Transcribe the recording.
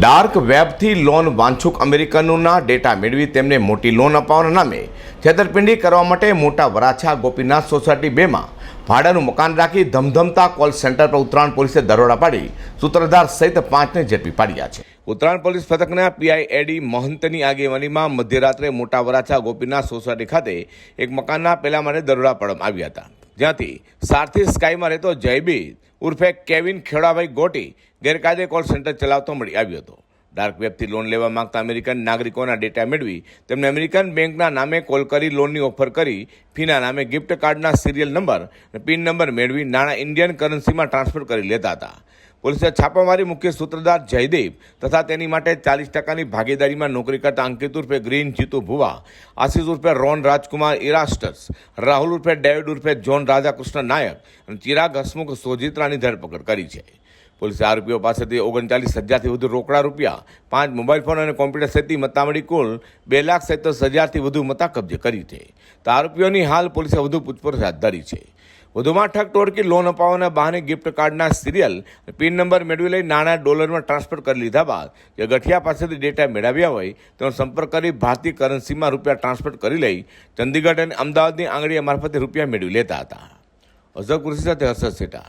Dark વેબથી loan વાંછુક અમેરિકનોના ડેટા મેળવી તેમને મોટી લોન અપાવવાના નામે છેતરપિંડી કરવા માટે મોટા વરાછા ગોપીનાથ સોસાયટી બેમાં ભાડાનું મકાન રાખી ધમધમતા કોલ સેન્ટર પર ઉત્તરાયણ પોલીસે દરોડા પાડી, સૂત્રધાર સહિત પાંચને ઝડપી પાડ્યા છે. ઉત્તરાયણ પોલીસ પથકના પીઆઈ એડી મહંતની આગેવાનીમાં મધ્યરાત્રે મોટા વરાછા ગોપીનાથ સોસાયટી ખાતે એક મકાનના પહેલા માટે દરોડા પાડવામાં આવ્યા હતા. જ્યાંથી સારથી સ્કાયમાં રહેતો જયબી ઉર્ફે કેવિન ખેડાભાઈ ગોટી ગેરકાયદે કોલ સેન્ટર ચલાવતો મળી આવ્યો હતો. ડાર્ક વેબથી લોન લેવા માંગતા અમેરિકન નાગરિકોના ડેટા મેળવી તેમને અમેરિકન બેંકના નામે કોલ કરી લોનની ઓફર કરી ફીના નામે ગિફ્ટ કાર્ડના સિરિયલ નંબર અને પિન નંબર મેળવી નાણાં ઇન્ડિયન કરન્સીમાં ટ્રાન્સફર કરી લેતા હતા. પોલીસે છાપામારી મુખ્ય સૂત્રધાર જયદેવ તથા તેની માટે ચાલીસ ટકાની ભાગીદારીમાં નોકરી કરતા અંકિત ઉર્ફે ગ્રીન જીતુ ભુવા, આશીષ ઉર્ફે રોન રાજકુમાર ઇરાસ્ટસ, રાહુલ ઉર્ફે ડેવિડ ઉર્ફે જોન રાધાકૃષ્ણ નાયક અને ચિરાગ હસમુખ સોજિત્રાની ધરપકડ કરી છે. પોલીસે આરોપીઓ પાસેથી ઓગણચાલીસ હજારથી વધુ રોકડા રૂપિયા, પાંચ મોબાઈલ ફોન અને કોમ્પ્યુટર સહિતની મતામણી કુલ બે લાખ સત્તર હજારથી વધુ મતા કબજે કરી છે. તો આરોપીઓની હાલ પોલીસે વધુ પૂછપરછ હાથ ધરી છે. વધુમાં ઠગ ટોળકી, લોન અપાવવાના બહાને ગિફ્ટ કાર્ડના સિરિયલ પિન નંબર મેળવી લઈ નાણાં ડોલરમાં ટ્રાન્સફર કરી લીધા બાદ, જે ગઠિયા પાસેથી ડેટા મેળવ્યા હોય, તેનો સંપર્ક કરી ભારતીય કરન્સીમાં રૂપિયા ટ્રાન્સફર કરી લઈ ચંદીગઢ અને અમદાવાદની આંગળીયા મારફતે રૂપિયા મેળવી લેતા હતા. અઝર કૃષિ સાથે હર્ષદ સેટા